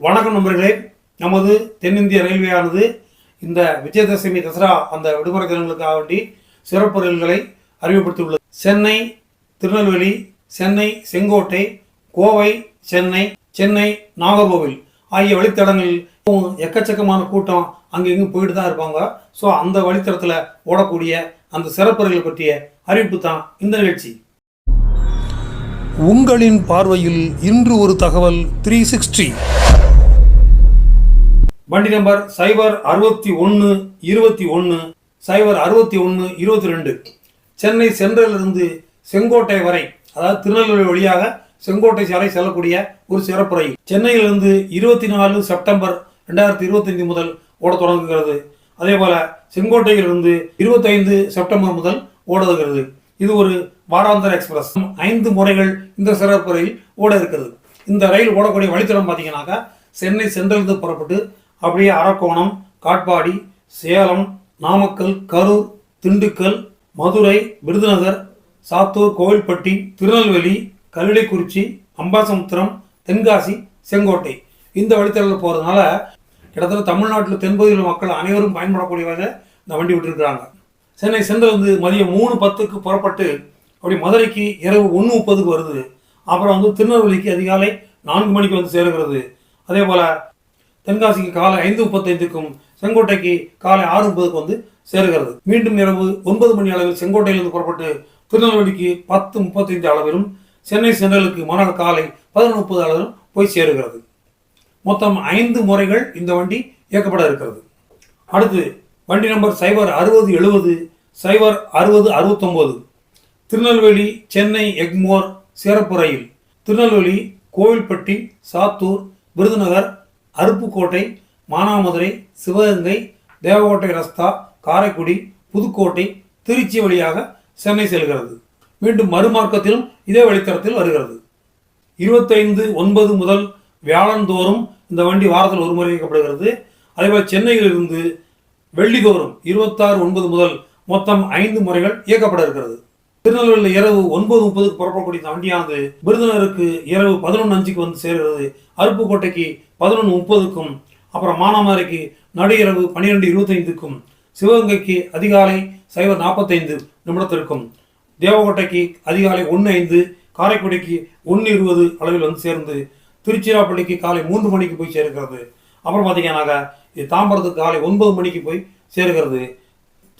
வணக்கம் நண்பர்களே. நமது தென்னிந்திய ரயில்வேயானது இந்த விஜயதசமி தசரா அந்த விடுமுறை தினங்களுக்காக வேண்டி சிறப்பு ரயில்களை அறிமுகப்படுத்தியுள்ளது. சென்னை திருநெல்வேலி சென்னை செங்கோட்டை கோவை சென்னை சென்னை நாகர்கோவில் ஆகிய வழித்தடங்களில் எக்கச்சக்கமான கூட்டம் அங்கெங்கும் போயிட்டு தான் இருப்பாங்க. ஸோ அந்த வழித்தடத்தில் ஓடக்கூடிய அந்த சிறப்பு பற்றிய அறிவிப்பு தான் இந்த நிகழ்ச்சி. உங்களின் பார்வையில் இன்று ஒரு தகவல் த்ரீ சிக்ஸ்டி வண்டி நம்பர் சைபர் அறுபத்தி ஒன்று இருபத்தி ஒன்று சைபர் அறுபத்தி ஒன்று இருபத்தி ரெண்டு. சென்னை சென்ட்ரலிருந்து செங்கோட்டை வரை அதாவது திருநெல்வேலி வழியாக செங்கோட்டை சாலை செல்லக்கூடிய ஒரு சிறப்பு ரயில் சென்னையிலிருந்து இருபத்தி நாலு செப்டம்பர் ரெண்டாயிரத்தி இருபத்தைந்து முதல் ஓட தொடங்குகிறது. அதே போல செங்கோட்டையிலிருந்து இருபத்தைந்து செப்டம்பர் முதல் ஓடுகிறது இது ஒரு வாராந்தர எக்ஸ்பிரஸ். ஐந்து முறைகள் இந்த சிறப்பு ரயில் ஓட இருக்கிறது. இந்த ரயில் ஓடக்கூடிய வழித்தடம் பார்த்தீங்கன்னாக்கா சென்னை சென்ட்ரலிருந்து புறப்பட்டு அப்படியே அரக்கோணம் காட்பாடி சேலம் நாமக்கல் கரூர் திண்டுக்கல் மதுரை விருதுநகர் சாத்தூர் கோவில்பட்டி திருநெல்வேலி கல்லிடைக்குறிச்சி அம்பாசமுத்திரம் தென்காசி செங்கோட்டை. இந்த வழித்தடத்தில் போகிறதுனால கிட்டத்தட்ட தமிழ்நாட்டில் தென்பகுதியில் மக்கள் அனைவரும் பயன்படக்கூடிய வகையில் இந்த வண்டி விட்டுருக்குறாங்க. சென்னை சென்ட்ரல் வந்து மதியம் மூணு பத்துக்கு புறப்பட்டு அப்படி மதுரைக்கு இரவு ஒன்று முப்பதுக்கு வருது. அப்புறம் வந்து திருநெல்வேலிக்கு அதிகாலை நான்கு மணிக்கு வந்து சேருகிறது. அதே போல் தென்காசிக்கு காலை ஐந்து முப்பத்தைந்துக்கும் செங்கோட்டைக்கு காலை ஆறு முப்பதுக்கு வந்து சேருகிறது. மீண்டும் இரவு ஒன்பது மணி அளவில் செங்கோட்டையிலிருந்து புறப்பட்டு திருநெல்வேலிக்கு பத்து முப்பத்தைந்து அளவிலும் சென்னை சென்ட்ரலுக்கு மறுநாள் காலை பதினொன்று முப்பது அளவிலும் போய் சேருகிறது. மொத்தம் ஐந்து முறைகள் இந்த வண்டி இயக்கப்பட இருக்கிறது. அடுத்து வண்டி நம்பர் சைபர் அறுபது எழுபது சைபர் அறுபது அறுபத்தொம்போது. திருநெல்வேலி சென்னை எக்மோர் சிறப்பு ரயில் திருநெல்வேலி கோவில்பட்டி சாத்தூர் விருதுநகர் அருப்புக்கோட்டை மானாமதுரை சிவகங்கை தேவகோட்டை ரஸ்தா காரைக்குடி புதுக்கோட்டை திருச்சி வழியாக சென்னை செல்கிறது. மீண்டும் மறுமார்க்கத்திலும் இதே வழித்தடத்தில் வருகிறது. இருபத்தைந்து ஒன்பது முதல் வியாழந்தோறும் இந்த வண்டி வாரத்தில் ஒரு முறை இயக்கப்படுகிறது. அதேபோல் சென்னையிலிருந்து வெள்ளிதோறும் இருபத்தாறு ஒன்பது முதல் மொத்தம் ஐந்து முறைகள் இயக்கப்பட இருக்கிறது. திருநெல்வேலியில் இரவு ஒன்பது முப்பதுக்கு புறப்படக்கூடிய இந்த வண்டியானது விருதுநகருக்கு இரவு பதினொன்று அஞ்சுக்கு வந்து சேர்கிறது. அருப்புக்கோட்டைக்கு பதினொன்று முப்பதுக்கும் அப்புறம் மானாமாரிக்கு நடு இரவு பன்னிரெண்டு இருபத்தைந்துக்கும் சிவகங்கைக்கு அதிகாலை சைபர் நாற்பத்தைந்து நிமிடத்திற்கும் தேவகோட்டைக்கு அதிகாலை ஒன்று ஐந்து காரைக்குடிக்கு ஒன்று இருபது அளவில் வந்து சேர்ந்து திருச்சிராப்பள்ளிக்கு காலை மூன்று மணிக்கு போய் சேர்க்கிறது அப்புறம் பார்த்தீங்கன்னாக்கா இது தாம்பரத்துக்கு காலை ஒன்பது மணிக்கு போய் சேர்கிறது.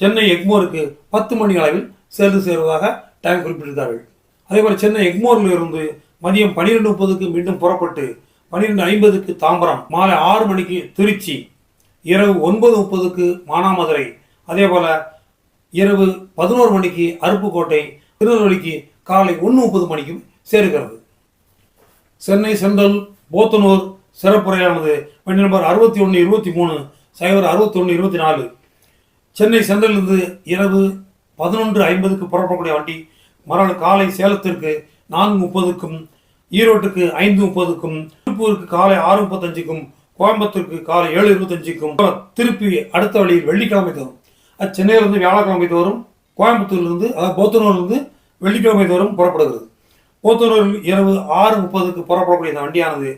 சென்னை எக்மோருக்கு பத்து மணி அளவில் சேர்ந்து சேருவதாக டைம் குறிப்பிட்டிருந்தார்கள். அதேபோல் சென்னை எக்மோரில் இருந்து மதியம் பன்னிரெண்டு முப்பதுக்கு மீண்டும் புறப்பட்டு பன்னிரெண்டு ஐம்பதுக்கு தாம்பரம் மாலை ஆறு மணிக்கு திருச்சி இரவு ஒன்பது முப்பதுக்கு மானாமதுரை அதேபோல இரவு பதினோரு மணிக்கு அருப்புக்கோட்டை திருநெல்வேலிக்கு காலை ஒன்று முப்பது மணிக்கும் சேருகிறது. சென்னை சென்ட்ரல் போத்தனூர் சிறப்பு ரயிலானது வண்டி நம்பர் அறுபத்தி ஒன்று இருபத்தி மூணு சைபர் அறுபத்தி ஒன்று இருபத்தி நாலு. சென்னை சென்ட்ரலிருந்து இரவு பதினொன்று ஐம்பதுக்கு புறப்படக்கூடிய வண்டி மறுநாள் காலை சேலத்திற்கு நான்கு முப்பதுக்கும் ஈரோட்டுக்கு ஐந்து முப்பதுக்கும் திருப்பூருக்கு காலை ஆறு முப்பத்தஞ்சுக்கும் கோயம்புத்தூருக்கு காலை ஏழு இருபத்தஞ்சுக்கும் திருப்பி அடுத்த வழியில் வெள்ளிக்கிழமை தோறும். அது சென்னையிலிருந்து வியாழக்கிழமை தோறும் கோயம்புத்தூர்லேருந்து அதாவது போத்தனூர்லேருந்து வெள்ளிக்கிழமை தோறும் புறப்படுகிறது. போத்தனூரில் இரவு ஆறு முப்பதுக்கு புறப்படக்கூடிய இந்த வண்டியானது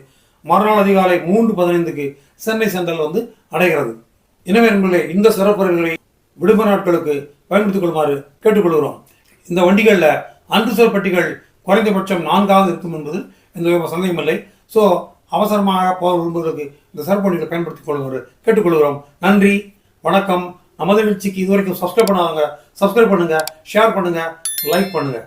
மறுநாள் அதிகாலை மூன்று பதினைந்துக்கு சென்னை சென்ட்ரல் வந்து அடைகிறது. எனவே நண்பர்களே இந்த சிறப்புகளை விடுமுறை நாட்களுக்கு பயன்படுத்திக் கொள்ளுமாறு கேட்டுக்கொள்கிறோம். இந்த வண்டிகளில் அன்றுசல் பட்டிகள் குறைந்தபட்சம் நான்காவது இருக்கும் என்பது எந்த வித சந்தேகம் இல்லை. ஸோ அவசரமாக போக விரும்புவதற்கு இந்த சிறப்பு பயன்படுத்திக் கொள்ளுமாறு கேட்டுக்கொள்கிறோம். நன்றி வணக்கம். நமது நிகழ்ச்சிக்கு இதுவரைக்கும் சப்ஸ்கிரைப் பண்ணாதவங்க சப்ஸ்கிரைப் பண்ணுங்கள் ஷேர் பண்ணுங்கள் லைக் பண்ணுங்கள்